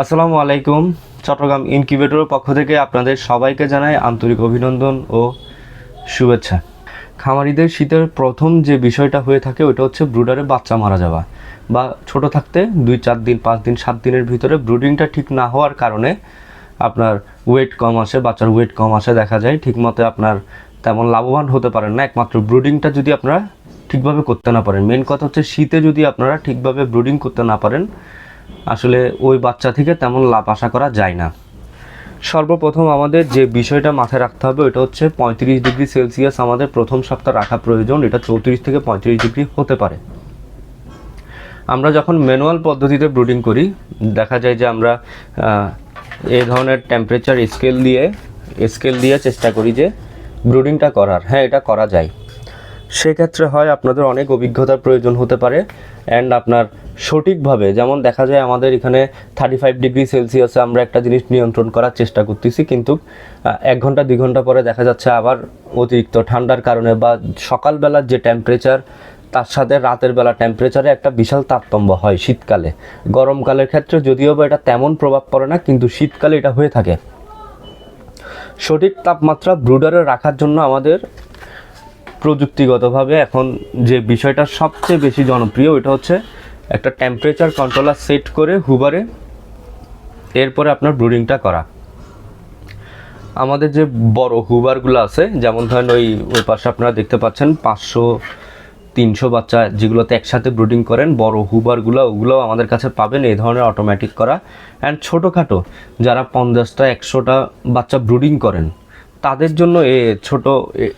আসসালামু আলাইকুম, চট্টগ্রাম ইনকিউবেটরের পক্ষ থেকে আপনাদের সবাইকে জানাই আন্তরিক অভিনন্দন ও শুভেচ্ছা। খামারিদের শীতের প্রথম যে বিষয়টা হয়ে থাকে ওটা হচ্ছে ব্রুডারে বাচ্চা মারা যাওয়া বা ছোট থাকতে দুই, চার দিন, পাঁচ দিন, সাত দিনের ভিতরে ব্রুডিংটা ঠিক না হওয়ার কারণে আপনার ওয়েট কম আসে, বাচ্চার ওয়েট কম আসে দেখা যায়। ঠিকমতো আপনার তেমন লাভবান হতে পারেন না, একমাত্র ব্রুডিংটা যদি আপনারা ঠিকভাবে করতে না পারেন। মেন কথা হচ্ছে শীতে যদি আপনারা ঠিকভাবে ব্রুডিং করতে না পারেন আসলে ওই বাচ্চা থেকে তেমন লাভ আশা করা যায় না। সর্বপ্রথম আমাদের যে বিষয়টা মাথায় রাখতে হবে ওটা হচ্ছে পঁয়ত্রিশ ডিগ্রি সেলসিয়াস আমাদের প্রথম সপ্তাহ রাখা প্রয়োজন, এটা চৌত্রিশ থেকে পঁয়ত্রিশ ডিগ্রি হতে পারে। আমরা যখন ম্যানুয়াল পদ্ধতিতে ব্রুডিং করি, দেখা যায় যে আমরা এ ধরনের টেম্পারেচার স্কেল দিয়ে স্কেল দিয়ে চেষ্টা করি যে ব্রুডিংটা করার। হ্যাঁ এটা করা যায়। সেক্ষেত্রে হয় আপনাদের অনেক অভিজ্ঞতার প্রয়োজন হতে পারে অ্যান্ড আপনার সঠিকভাবে, যেমন দেখা যায় আমাদের এখানে থার্টি ফাইভ ডিগ্রি সেলসিয়াসে আমরা একটা জিনিস নিয়ন্ত্রণ করার চেষ্টা করতেছি, কিন্তু এক ঘণ্টা, দুই ঘণ্টা পরে দেখা যাচ্ছে আবার অতিরিক্ত ঠান্ডার কারণে বা সকালবেলার যে টেম্পারেচার তার সাথে রাতের বেলা টেম্পারেচারে একটা বিশাল তারতম্য হয় শীতকালে। গরমকালের ক্ষেত্রে যদিও বা এটা তেমন প্রভাব পড়ে না, কিন্তু শীতকালে এটা হয়ে থাকে। সঠিক তাপমাত্রা ব্রুডারে রাখার জন্য আমাদের প্রযুক্তিগতভাবে এখন যে বিষয়টা সবচেয়ে বেশি জনপ্রিয় ওটা হচ্ছে একটা টেম্পারেচার কন্ট্রোলার সেট করে হুবারে এরপরে আপনার ব্রুডিংটা করা। আমাদের যে বড় হুবারগুলো আছে, যেমন ধরেন ওই ওই পাশে আপনারা দেখতে পাচ্ছেন পাঁচশো, তিনশো বাচ্চা যেগুলোতে একসাথে ব্রুডিং করেন, বড় হুবারগুলো ওগুলো আমাদের কাছে পাবেন এই ধরনের অটোমেটিক করা। অ্যান্ড ছোটোখাটো, যারা পঞ্চাশটা, একশোটা বাচ্চা ব্রুডিং করেন তাদের জন্য এ ছোট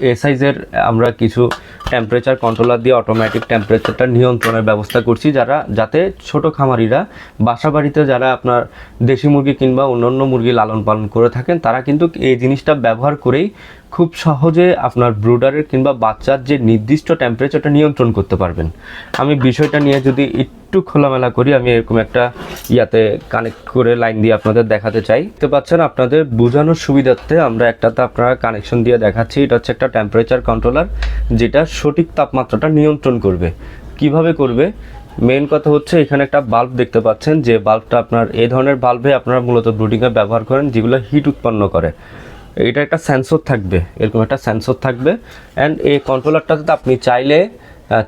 এ- সাইজের আমরা কিছু টেম্পারেচার কন্ট্রোলার দিয়ে অটোমেটিক টেম্পারেচারটা নিয়ন্ত্রণের ব্যবস্থা করছি যারা, যাতে ছোট খামারিরা বাসা বাড়িতে যারা আপনার দেশি মুরগি কিংবা অন্যান্য মুরগি লালন পালন করে থাকেন, তারা কিন্তু এই জিনিসটা ব্যবহার করেই খুব সহজে আপনার ব্রুডারের কিংবা বাচ্চার যে নির্দিষ্ট টেম্পারেচারটা নিয়ন্ত্রণ করতে পারবেন। আমি বিষয়টা নিয়ে যদি একটু খোলামেলা করি, আমি এরকম একটা ইয়াতে কানেক্ট করে লাইন দিয়ে আপনাদের দেখাতে চাই। দেখতে পাচ্ছেন আপনাদের বোঝানোর সুবিধার্থে আমরা একটাতে আপনারা কানেকশন দিয়ে দেখাচ্ছি, এটা হচ্ছে একটা টেম্পারেচার কন্ট্রোলার যেটা সঠিক তাপমাত্রাটা নিয়ন্ত্রণ করবে। কীভাবে করবে? মেন কথা হচ্ছে এখানে একটা বাল্ব দেখতে পাচ্ছেন, যে বাল্বটা আপনার এই ধরনের বাল্বে আপনারা মূলত ব্রুডিংয়ে ব্যবহার করেন, যেগুলো হিট উৎপন্ন করে। এটা একটা সেন্সর থাকবে, এরকম একটা সেন্সর থাকবে অ্যান্ড এই কন্ট্রোলারটাতে আপনি চাইলে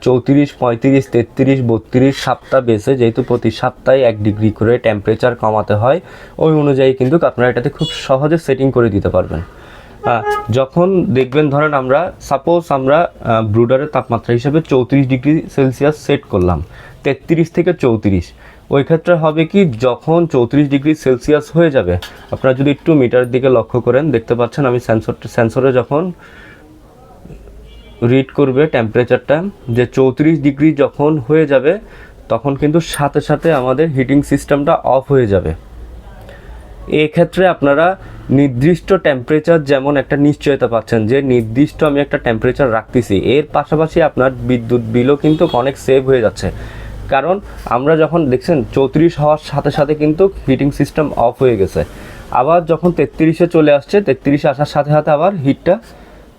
চৌত্রিশ, পঁয়ত্রিশ, তেত্রিশ, বত্রিশ সপ্তাহ বেসে যেহেতু প্রতি সপ্তাহে এক ডিগ্রি করে টেম্পারেচার কমাতে হয়, ওই অনুযায়ী কিন্তু আপনারা এটাতে খুব সহজে সেটিং করে দিতে পারবেন। যখন দেখবেন ধরেন আমরা সাপোজ আমরা ব্রুডারের তাপমাত্রা হিসেবে চৌত্রিশ ডিগ্রি সেলসিয়াস সেট করলাম, তেত্রিশ থেকে চৌত্রিশ। ওই ক্ষেত্রে হবে কি, যখন চৌত্রিশ ডিগ্রি সেলসিয়াস হয়ে যাবে, আপনারা যদি একটু মিটার দিকে লক্ষ্য করেন, দেখতে পাচ্ছেন আমি সেন্সর সেন্সরে যখন রিড করবে টেম্পারেচারটা যে চৌত্রিশ ডিগ্রি যখন হয়ে যাবে, তখন কিন্তু সাথে সাথে আমাদের হিটিং সিস্টেমটা অফ হয়ে যাবে। এক্ষেত্রে আপনারা নির্দিষ্ট টেম্পারেচার যেমন একটা নিশ্চয়তা পাচ্ছেন, যে নির্দিষ্ট আমি একটা টেম্পারেচার রাখতেছি, এর পাশাপাশি আপনার বিদ্যুৎ বিলও কিন্তু অনেক সেভ হয়ে যাচ্ছে। কারণ আমরা যখন দেখছেন চৌত্রিশ হওয়ার সাথে সাথে কিন্তু হিটিং সিস্টেম অফ হয়ে গেছে। আবার যখন তেত্রিশে চলে আসছে, তেত্রিশে আসার সাথে সাথে আবার হিটটা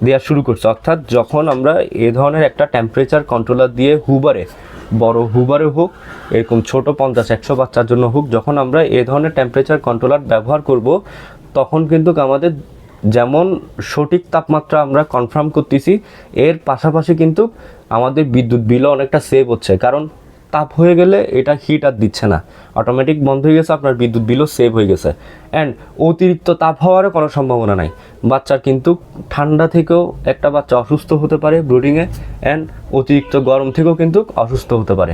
দেওয়া শুরু করছে। অর্থাৎ যখন আমরা এ ধরনের একটা টেম্পারেচার কন্ট্রোলার দিয়ে হুবারে বড় হুবারে হোক, এরকম ছোট পঞ্চাশ, একশো বাচ্চার জন্য হোক, যখন আমরা এ ধরনের টেম্পারেচার কন্ট্রোলার ব্যবহার করব, তখন কিন্তু আমাদের যেমন সঠিক তাপমাত্রা আমরা কনফার্ম করতেছি, এর পাশাপাশি কিন্তু আমাদের বিদ্যুৎ বিলও অনেকটা সেভ হচ্ছে। কারণ তাপ হয়ে গেলে এটা হিট আর দিচ্ছে না। অটোমেটিক বন্ধ হয়ে গেছে, আপনার বিদ্যুৎ বিলও সেভ হয়ে গেছে। অ্যান্ড অতিরিক্ত তাপ হওয়ারও কোনো সম্ভাবনা নাই। বাচ্চার কিন্তু ঠান্ডা থেকেও একটা বাচ্চা অসুস্থ হতে পারে ব্রুডিংয়ে অ্যান্ড অতিরিক্ত গরম থেকেও কিন্তু অসুস্থ হতে পারে।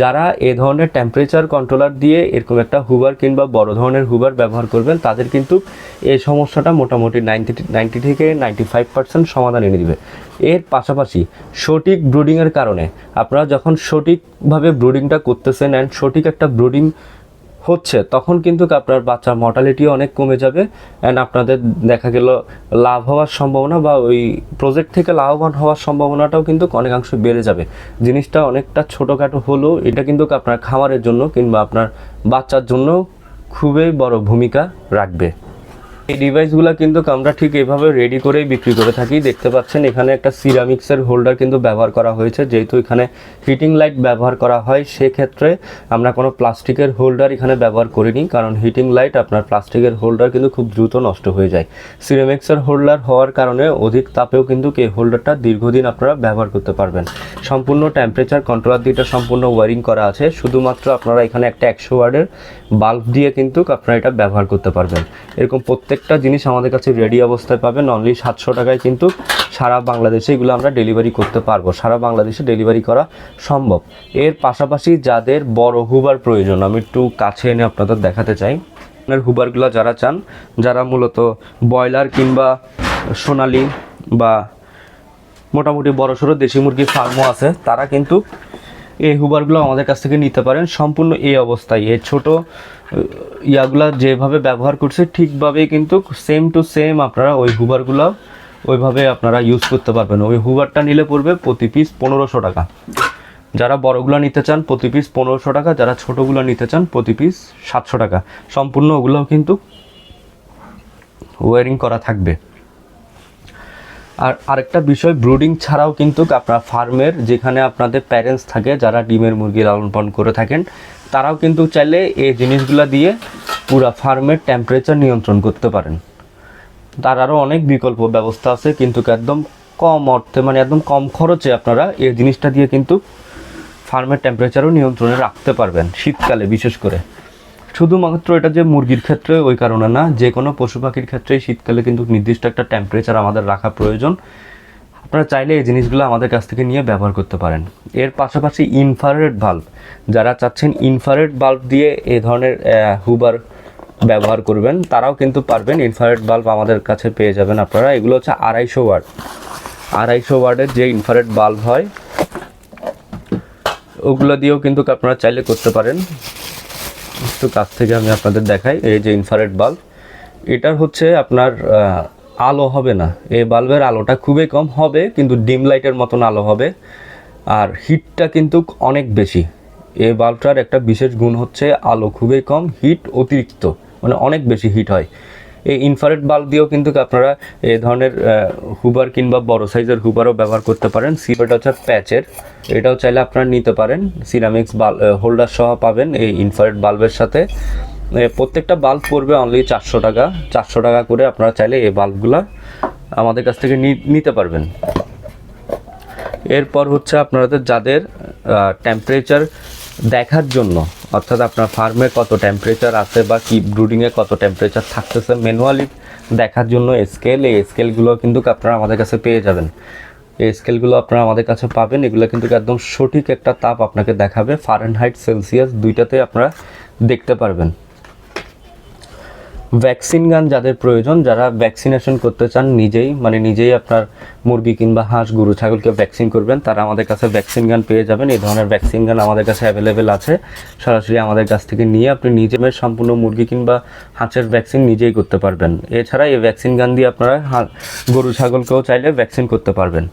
যারা এ ধরনের টেম্পারেচার কন্ট্রোলার দিয়ে এরকম একটা হুবার কিংবা বড় ধরনের হুবার ব্যবহার করবেন, তাদের কিন্তু এই সমস্যাটা মোটামুটি নাইনটি নাইনটি থেকে নাইনটি ফাইভ পার্সেন্ট সমাধান এনে দিবে। এর পাশাপাশি সঠিক ব্রুডিংয়ের কারণে আপনারা যখন সঠিকভাবে ব্রুডিংটা করতেছেন অ্যান্ড সঠিক একটা ব্রুডিং হচ্ছে, তখন কিন্তু আপনার বাচ্চার মর্টালিটিও অনেক কমে যাবে অ্যান্ড আপনাদের দেখা গেল লাভ হওয়ার সম্ভাবনা বা ওই প্রজেক্ট থেকে লাভবান হওয়ার সম্ভাবনাটাও কিন্তু অনেকাংশ বেড়ে যাবে। জিনিসটা অনেকটা ছোটোখাটো হলেও এটা কিন্তু আপনার খামারের জন্য কিংবা আপনার বাচ্চার জন্য খুবই বড় ভূমিকা রাখবে। এই ডিভাইসগুলো কিন্তু আমরা ঠিক এভাবে রেডি করেই বিক্রি করে থাকি। দেখতে পাচ্ছেন, এখানে একটা সিরামিক্সের হোল্ডার কিন্তু ব্যবহার করা হয়েছে। যেহেতু এখানে হিটিং লাইট ব্যবহার করা হয়, সেক্ষেত্রে আমরা কোনো প্লাস্টিকের হোল্ডার এখানে ব্যবহার করিনি। কারণ হিটিং লাইট আপনার প্লাস্টিকের হোল্ডার কিন্তু খুব দ্রুত নষ্ট হয়ে যায়। সিরামিক্সের হোল্ডার হওয়ার কারণে অধিক তাপেও কিন্তু এই হোল্ডারটা দীর্ঘদিন আপনারা ব্যবহার করতে পারবেন। সম্পূর্ণ টেম্পারেচার কন্ট্রোলার দিয়েটা সম্পূর্ণ ওয়ারিং করা আছে। শুধুমাত্র আপনারা এখানে একটা একশো ওয়ার্ডের বাল্ব দিয়ে কিন্তু আপনারা এটা ব্যবহার করতে পারবেন। এরকম প্রত্যেকটা জিনিস আমাদের কাছে রেডি অবস্থায় পাবেন। অনলি সাতশো টাকায় কিন্তু সারা বাংলাদেশে এগুলো আমরা ডেলিভারি করতে পারব। সারা বাংলাদেশে ডেলিভারি করা সম্ভব। এর পাশাপাশি যাদের বড় হুবার প্রয়োজন, আমি একটু কাছে এনে আপনাদের দেখাতে চাই। আপনার হুবারগুলো যারা চান, যারা মূলত ব্রয়লার কিংবা সোনালি বা মোটামুটি বড় সড়ো দেশি মুরগির ফার্মও আছে, তারা কিন্তু এই হুবারগুলো আমাদের কাছ থেকে নিতে পারেন। সম্পূর্ণ এই অবস্থায়। এই ছোট ইয়াগুলা যেভাবে ব্যবহার করছে, ঠিকভাবেই কিন্তু সেম টু সেম আপনারা ওই হুবারগুলো ওইভাবে আপনারা ইউজ করতে পারবেন। ওই হুবারটা নিলে পড়বে প্রতি পিস পনেরোশো টাকা। যারা বড়গুলো নিতে চান, প্রতি পিস পনেরোশো টাকা। যারা ছোটোগুলো নিতে চান, প্রতি পিস সাতশো টাকা। সম্পূর্ণ ওগুলোও কিন্তু ওয়ারিং করা থাকবে। আর আরেকটা বিষয় ব্রুডিং ছাড়াও কিন্তু আপনার ফার্মের যেখানে আপনাদের প্যারেন্টস থাকে, যারা ডিমের মুরগি লালন পালন করে থাকেন, তারাও কিন্তু চাইলে এই জিনিসগুলো দিয়ে পুরা ফার্মের টেম্পারেচার নিয়ন্ত্রণ করতে পারেন। তার আরও অনেক বিকল্প ব্যবস্থা আছে, কিন্তু একদম কম অর্থে মানে একদম কম খরচে আপনারা এই জিনিসটা দিয়ে কিন্তু ফার্মের টেম্পারেচারও নিয়ন্ত্রণে রাখতে পারবেন, শীতকালে বিশেষ করে। শুধুমাত্র এটা যে মুরগির ক্ষেত্রে ওই কারণে না, যে কোনো পশু পাখির ক্ষেত্রে শীতকালে কিন্তু নির্দিষ্ট একটা টেম্পারেচার আমাদের রাখা প্রয়োজন। আপনারা চাইলে এই জিনিসগুলো আমাদের কাছ থেকে নিয়ে ব্যবহার করতে পারেন। এর পাশাপাশি ইনফ্রারেড বাল্ব যারা চাচ্ছেন ইনফ্রারেড বাল্ব দিয়ে এ ধরনের হুবার ব্যবহার করবেন, তারাও কিন্তু পারবেন ইনফ্রারেড বাল্ব আমাদের কাছে পেয়ে যাবেন আপনারা। এগুলো হচ্ছে আড়াইশো ওয়াট। আড়াইশো ওয়ার্ডের যে ইনফ্রারেড বাল্ব হয়, ওগুলো দিয়েও কিন্তু আপনারা চাইলে করতে পারেন। একটু কাছ থেকে আমি আপনাদের দেখাই, এই যে ইনফারেড বাল্ব এটার হচ্ছে আপনার আলো হবে না। এই বাল্বের আলোটা খুবই কম হবে, কিন্তু ডিম লাইটের মতন আলো হবে, আর হিটটা কিন্তু অনেক বেশি। এই বাল্বটার একটা বিশেষ গুণ হচ্ছে আলো খুবই কম হিট অতিরিক্ত মানে অনেক বেশি হিট হয়। এই ইনফ্রারেড বাল্ব দিয়েও কিন্তু আপনারা এই ধরনের হুবার কিংবা বড় সাইজের হুবারও ব্যবহার করতে পারেন। সিলভারটা হচ্ছে প্যাচের এটাও চাইলে আপনারা নিতে পারেন। সিরামিক্স বাল হোল্ডার সহ পাবেন এই ইনফ্রারেড বাল্বের সাথে। প্রত্যেকটা বাল্ব পড়বে অনলি চারশো টাকা। চারশো টাকা করে আপনারা চাইলে এই বাল্বগুলো আমাদের কাছ থেকে নিতে পারবেন। এরপর হচ্ছে আপনাদের যাদের টেম্পারেচার দেখার জন্য, অর্থাৎ আপনার ফার্মে কত টেম্পারেচার আছে বা কি ব্রুডিংয়ে কত টেম্পারেচার থাকতেছে ম্যানুয়ালি দেখার জন্য স্কেল এই স্কেলগুলো কিন্তু আপনারা আমাদের কাছে পেয়ে যাবেন। এই স্কেলগুলো আপনারা আমাদের কাছে পাবেন, এগুলো কিন্তু একদম সঠিক একটা তাপ আপনাকে দেখাবে ফারেনহাইট সেলসিয়াস দুইটাতে আপনারা দেখতে পারবেন। ভ্যাকসিন গান যাদের প্রয়োজন, যারা ভ্যাকসিনেশন করতে চান, নিজেই মানে নিজেই আপনার মুরগি কিংবা হাঁস, গরু, ছাগলকে ভ্যাকসিন করবেন, তারা আমাদের কাছে ভ্যাকসিন গান পেয়ে যাবেন। এই ধরনের ভ্যাকসিন গান আমাদের কাছে অ্যাভেলেবেল আছে। সরাসরি আমাদের কাছ থেকে নিয়ে আপনি নিজে সম্পূর্ণ মুরগি কিংবা হাঁসের ভ্যাকসিন নিজেই করতে পারবেন। এছাড়া এই ভ্যাকসিন গান দিয়ে আপনারা গরু, ছাগলকেও চাইলে ভ্যাকসিন করতে পারবেন।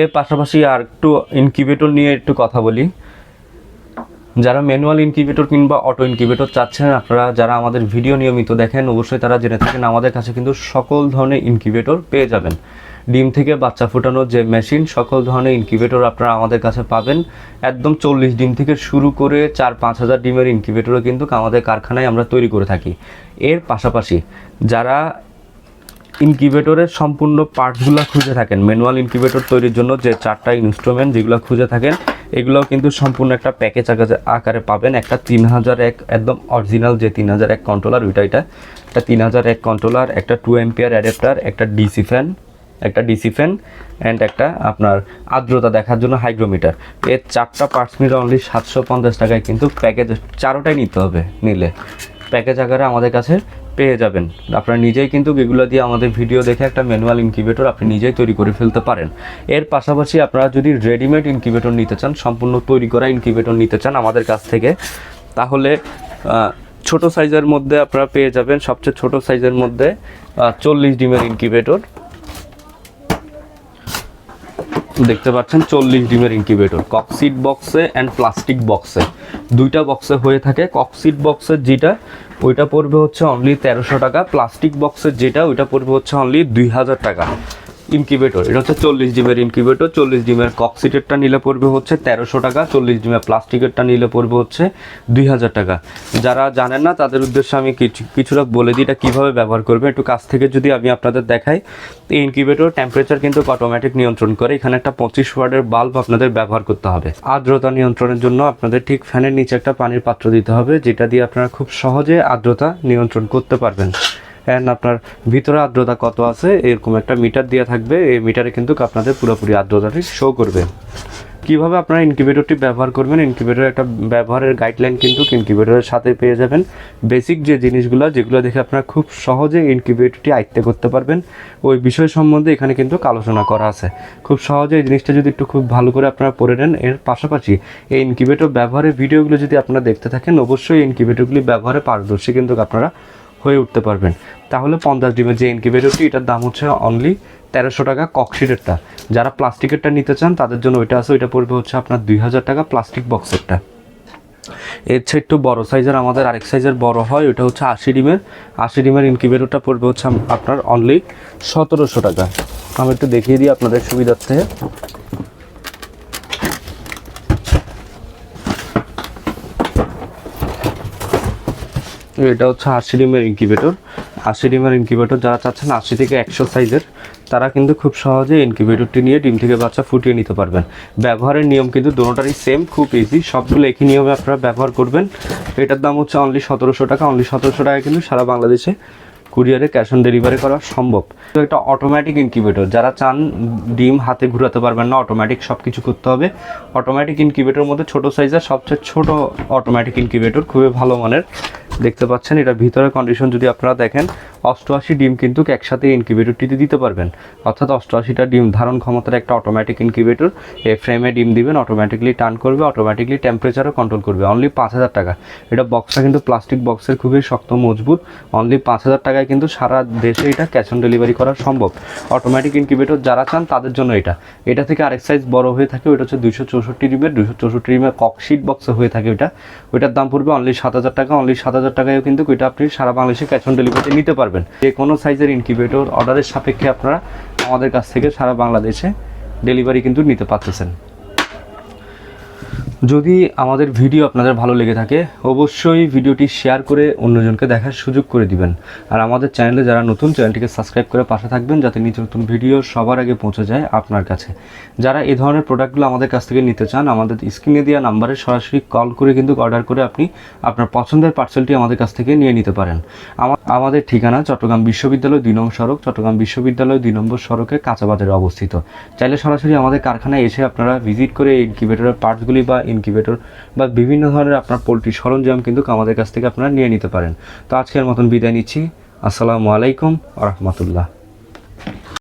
এর পাশাপাশি আর একটু ইনকিউবেটর নিয়ে একটু কথা বলি। যারা ম্যানুয়াল ইনকিউবেটর কিংবা অটো ইনকিউবেটর চাচ্ছেন, আপনারা যারা আমাদের ভিডিও নিয়মিত দেখেন, অবশ্যই তারা জেনে থাকেন আমাদের কাছে কিন্তু সকল ধরনের ইনকিউবেটর পেয়ে যাবেন। ডিম থেকে বাচ্চা ফোটানোর যে মেশিন সকল ধরনের ইনকিউবেটর আপনারা আমাদের কাছে পাবেন। একদম চল্লিশ ডিম থেকে শুরু করে চার পাঁচ হাজার ডিমের ইনকিউবেটরও কিন্তু আমাদের কারখানায় আমরা তৈরি করে থাকি। এর পাশাপাশি যারা ইনকিউবেটরের সম্পূর্ণ পার্টসগুলো খুঁজে থাকেন। ম্যানুয়াল ইনকিউবেটর তৈরির জন্য যে চারটা ইনস্ট্রুমেন্ট যেগুলো খুঁজে থাকেন, এগুলোও কিন্তু সম্পূর্ণ একটা প্যাকেজ আকারে পাবেন। একটা তিন হাজার এক একদম অরিজিনাল যে তিন হাজার এক কন্ট্রোলার ওইটা এটা একটা তিন হাজার এক কন্ট্রোলার একটা টু এম্পিয়ার অ্যাডাপ্টার একটা ডিসি ফ্যান একটা ডিসি ফ্যান অ্যান্ড একটা আপনার আর্দ্রতা দেখার জন্য হাইগ্রোমিটার এর চারটা পার্টস মিলে অনলি সাতশো পঞ্চাশ টাকায় কিন্তু প্যাকেজ চারোটাই নিতে হবে নিলে। প্যাকেজ আকারে আমাদের কাছে পেয়ে যাবেন। আপনারা নিজেই কিন্তু এগুলো দিয়ে আমাদের ভিডিও দেখে একটা ম্যানুয়াল ইনকিউবেটর আপনি নিজেই তৈরি করে ফেলতে পারেন। এর পাশাপাশি আপনারা যদি রেডিমেড ইনকিউবেটর নিতে চান, সম্পূর্ণ তৈরি করা ইনকিউবেটর নিতে চান আমাদের কাছ থেকে, তাহলে ছোট সাইজের মধ্যে আপনারা পেয়ে যাবেন সবচেয়ে ছোট সাইজের মধ্যে চল্লিশ ডিমের ইনকিউবেটর দেখতে পাচ্ছেন চল্লিশ ডিমের ইনকিউবেটর ককসিট বক্সে অ্যান্ড প্লাস্টিক বক্সে দুইটা বক্সে হয়ে থাকে। ককসিট বক্সের যেটা ওইটা পড়বে হচ্ছে অনলি তেরোশো টাকা। প্লাস্টিক বক্সের যেটা, ওইটা পড়বে হচ্ছে অনলি দুই হাজার টাকা। ইনকিউবেটর এটা হচ্ছে চল্লিশ ডিমের ইনকিউবেটর চল্লিশ ডিমের কক্সিটেরটা নিলে পড়বে হচ্ছে তেরোশো টাকা, চল্লিশ ডিমের প্লাস্টিকেরটা নিলে পড়বে হচ্ছে দুই হাজার টাকা। যারা জানেন না, তাদের উদ্দেশ্যে আমি কিছু, কিছুটা বলে দিই এটা কীভাবে ব্যবহার করবে একটু কাছ থেকে যদি আমি আপনাদের দেখাই, এই ইনকিউবেটর টেম্পারেচার কিন্তু অটোমেটিক নিয়ন্ত্রণ করে। এখানে একটা পঁচিশ ওয়ার্ডের বাল্ব আপনাদের ব্যবহার করতে হবে। আর্দ্রতা নিয়ন্ত্রণের জন্য আপনাদের ঠিক ফ্যানের নিচে একটা পানির পাত্র দিতে হবে, যেটা দিয়ে আপনারা খুব সহজে আর্দ্রতা নিয়ন্ত্রণ করতে পারবেন। অ্যান্ড আপনার ভিতরে আর্দ্রতা কত আছে, এরকম একটা মিটার দেওয়া থাকবে। এই মিটারে কিন্তু আপনাদের পুরোপুরি আর্দ্রতাটি শো করবে। কীভাবে আপনারা ইনকিউবেটরটি ব্যবহার করবেন? ইনকিউবেটরের একটা ব্যবহারের গাইডলাইন কিন্তু ইনকিউবেটরের সাথে পেয়ে যাবেন। বেসিক যে জিনিসগুলো, যেগুলো দেখে আপনারা খুব সহজে ইনকিউবেটরটি আয়ত্তে করতে পারবেন, ওই বিষয় সম্বন্ধে এখানে কিন্তু আলোচনা করা আছে। খুব সহজে এই জিনিসটা যদি একটু খুব ভালো করে আপনারা পড়ে নেন, এর পাশাপাশি এই ইনকিউবেটর ব্যবহারের ভিডিওগুলো যদি আপনারা দেখতে থাকেন, অবশ্যই ইনকিউবেটরগুলি ব্যবহারে পারদর্শী কিন্তু আপনারা হয়ে উঠতে পারবেন। তাহলে পঞ্চাশ ডিমের যে ইনকিউবেটরটি এটার দাম হচ্ছে অনলি তেরোশো টাকা ককশিটেরটা যারা প্লাস্টিকেরটা নিতে চান, তাদের জন্য ওইটা আছে, ওইটা পড়বে হচ্ছে আপনার দুই হাজার টাকা প্লাস্টিক বক্সেরটা এর চেয়ে একটু বড় সাইজের আমাদের আরেক সাইজের বড় হয় ওটা হচ্ছে আশি ডিমের। আশি ডিমের ইনকিউবেটরটা পড়বে হচ্ছে আপনার অনলি সতেরোশো টাকা। আমি একটু দেখিয়ে দিই আপনাদের সুবিধার্থে। এটা হচ্ছে আশি ডিমের ইনকিউবেটর আশি ডিমের ইনকিউবেটর যারা চাচ্ছেন আশি থেকে একশো সাইজের তারা কিন্তু খুব সহজে ইনকিউবেটরটি নিয়ে ডিম থেকে বাচ্চা ফুটিয়ে নিতে পারবেন। ব্যবহারের নিয়ম কিন্তু দুটোটারই সেম খুব ইজি সবগুলো একই নিয়মে আপনারা ব্যবহার করবেন। এটার দাম হচ্ছে অনলি সতেরোশো টাকা। অনলি সতেরোশো টাকা কিন্তু সারা বাংলাদেশে কুরিয়ারে ক্যাশ অন ডেলিভারি করা সম্ভব। তো একটা অটোমেটিক ইনকিউবেটর যারা চান ডিম হাতে ঘুরাতে পারবেন না অটোমেটিক সব কিছু করতে হবে। অটোমেটিক ইনকিউবেটর মধ্যে ছোট সাইজের সবচেয়ে ছোট অটোমেটিক ইনকিউবেটর খুবই ভালো মানের। দেখতে পাচ্ছেন এটার ভিতরে কন্ডিশন যদি আপনারা দেখেন, অষ্টআশি ডিম কিন্তু একসাথে ইনকিউবেটরটিতে দিতে পারবেন। অর্থাৎ অষ্টআশিটা ডিম ধারণ ক্ষমতার একটা অটোমেটিক ইনকিউবেটর এই ফ্রেমে ডিম দিবেন অটোমেটিকলি টার্ন করবে অটোমেটিকলি টেম্পারেচারও কন্ট্রোল করবে। অনলি পাঁচ হাজার টাকা। এটা বক্সটা কিন্তু প্লাস্টিক বক্সের খুবই শক্ত, মজবুত। অনলি পাঁচ হাজার টাকায় কিন্তু সারা দেশে এটা ক্যাশ অন ডেলিভারি করা সম্ভব। অটোমেটিক ইনকিউবেটর যারা চান, তাদের জন্য এটা। এটা থেকে আরেক সাইজ বড় হয়ে থাকে ওটা হচ্ছে দুইশো চৌষট্টি ডিমের, দুইশো চৌষট্টি ডিমের ককশিট বক্সে হয়ে থাকে ওটা ওইটার দাম পড়বে অনলি সাত হাজার টাকা অনলি সাত হাজার হাজার টাকায়ও কিন্তু ওইটা আপনি সারা বাংলাদেশে ক্যাশ অন ডেলিভারিতে নিতে পারবেন। যে কোনো সাইজের ইনকিউবেটর অর্ডারের সাপেক্ষে আপনারা আমাদের কাছ থেকে সারা বাংলাদেশে ডেলিভারি কিন্তু নিতে পারতেছেন। যদি আমাদের ভিডিও আপনাদের ভালো লেগে থাকে, অবশ্যই ভিডিওটি শেয়ার করে অন্যজনকে দেখার সুযোগ করে দিবেন। আর আমাদের চ্যানেলে যারা নতুন, চ্যানেলটিকে সাবস্ক্রাইব করে পাশে থাকবেন যাতে নিত্য নতুন ভিডিও সবার আগে পৌঁছে যায় আপনার কাছে। যারা এই ধরনের প্রোডাক্টগুলো আমাদের কাছ থেকে নিতে চান, আমাদের স্ক্রিনে দেওয়া নাম্বারে সরাসরি কল করে কিন্তু অর্ডার করে আপনি আপনার পছন্দের পার্সেলটি আমাদের কাছ থেকে নিয়ে নিতে পারেন। আমাদের ঠিকানা চট্টগ্রাম বিশ্ববিদ্যালয় দুই নম্বর সড়ক, চট্টগ্রাম বিশ্ববিদ্যালয় দুই নম্বর সড়কে কাঁচাবাজারে অবস্থিত। চাইলে সরাসরি আমাদের কারখানায় এসে আপনারা ভিজিট করে ইনকিউবেটরের পার্টসগুলি বা ইনকিউবেটর বা বিভিন্ন ধরনের আপনার পোলট্রি সরঞ্জাম কিন্তু আমাদের কাছ থেকে আপনারা নিয়ে নিতে পারেন। তো আজকের মতন বিদায় নিচ্ছি। আসসালামু আলাইকুম আ রহমতুল্লাহ।